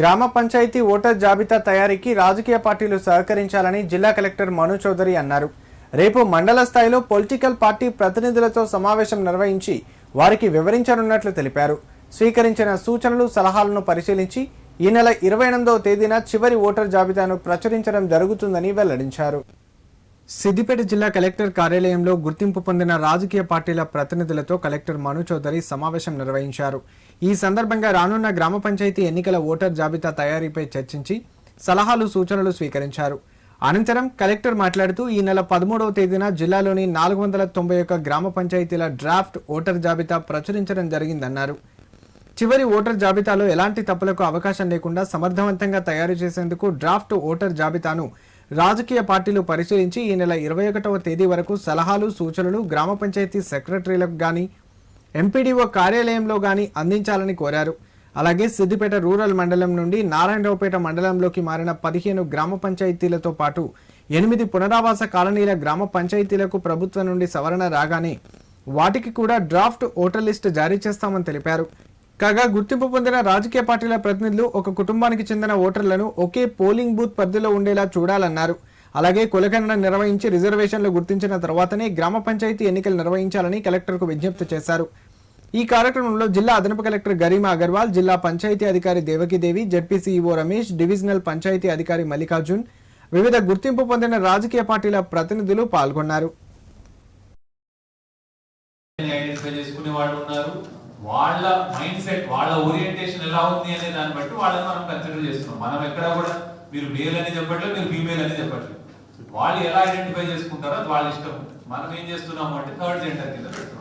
గ్రామ పంచాయతీ ఓటర్ జాబితా తయారీకి రాజకీయ పార్టీలు సహకరించాలని జిల్లా కలెక్టర్ మను చౌదరి అన్నారు. రేపు మండల స్థాయిలో పొలిటికల్ పార్టీ ప్రతినిధులతో సమావేశం నిర్వహించి వారికి వివరించనున్నట్లు తెలిపారు. స్వీకరించిన సూచనలు సలహాలను పరిశీలించి ఈ నెల ఇరవై ఎనిమిదవ తేదీన చివరి ఓటర్ జాబితాను ప్రచురించడం జరుగుతుందని వెల్లడించారు. సిద్దిపేట జిల్లా కలెక్టర్ కార్యాలయంలో గుర్తింపు పొందిన రాజకీయ పార్టీల ప్రతినిధులతో కలెక్టర్ మను చౌదరి సమావేశం నిర్వహించారు. ఈ సందర్భంగా రానున్న గ్రామ పంచాయతీ ఎన్నికల ఓటర్ జాబితా తయారీపై చర్చించి సలహాలు సూచనలు స్వీకరించారు. అనంతరం కలెక్టర్ మాట్లాడుతూ ఈ నెల పదమూడవ తేదీన జిల్లాలోని నాలుగు వందల తొంభై ఒక్క గ్రామ పంచాయతీల డ్రాఫ్ట్ ఓటర్ జాబితా ప్రచురించడం జరిగిందన్నారు. చివరి ఓటర్ జాబితాలో ఎలాంటి తప్పులకు అవకాశం లేకుండా సమర్థవంతంగా తయారు చేసేందుకు డ్రాఫ్ట్ ఓటర్ జాబితాను రాజకీయ పార్టీలు పరిశీలించి ఈ నెల ఇరవై ఒకటవ తేదీ వరకు సలహాలు సూచనలు గ్రామ పంచాయతీ సెక్రటరీలకు కానీ ఎంపీడీఓ కార్యాలయంలో కానీ అందించాలని కోరారు. అలాగే సిద్దిపేట రూరల్ మండలం నుండి నారాయణరావుపేట మండలంలోకి మారిన పదిహేను గ్రామ పంచాయతీలతో పాటు ఎనిమిది పునరావాస కాలనీల గ్రామ పంచాయతీలకు ప్రభుత్వం నుండి సవరణ రాగానే వాటికి కూడా డ్రాఫ్ట్ ఓటర్ లిస్ట్ జారీ చేస్తామని తెలిపారు. కాగా గుర్తింపు పొందిన రాజకీయ పార్టీల ప్రతినిధులు ఒక కుటుంబానికి చెందిన ఓటర్లను ఒకే పోలింగ్ బూత్ పరిధిలో ఉండేలా చూడాలన్నారు. అలాగే కులగణన నిర్వహించి రిజర్వేషన్లు గుర్తించిన తర్వాతనే గ్రామ పంచాయతీ ఎన్నికలు నిర్వహించాలని కలెక్టర్కు విజ్ఞప్తి చేశారు. ఈ కార్యక్రమంలో జిల్లా అదనపు కలెక్టర్ గరిమా అగర్వాల్ జిల్లా పంచాయతీ అధికారి Devakidevi ZP CEO Ramesh divisional panchayat అధికారి మల్లికార్జున్ వివిధ గుర్తింపు పొందిన రాజకీయ పార్టీల ప్రతినిధులు పాల్గొన్నారు. చేసుకునే వాళ్ళు ఉన్నారు. వాళ్ళ మైండ్ సెట్ వాళ్ళ ఓరియంటేషన్ ఎలా ఉంది అనే దాన్ని బట్టి వాళ్ళని మనం కన్సిడర్ చేస్తున్నాం. మనం ఎక్కడ కూడా మీరు మేల్ అని చెప్పట్లేదు మీరు ఫీమేల్ అని చెప్పట్లేదు. వాళ్ళు ఎలా ఐడెంటిఫై చేసుకుంటారో అది వాళ్ళ ఇష్టం. మనం ఏం చేస్తున్నాము అంటే థర్డ్ జెండర్ కింద పెడుతున్నాం.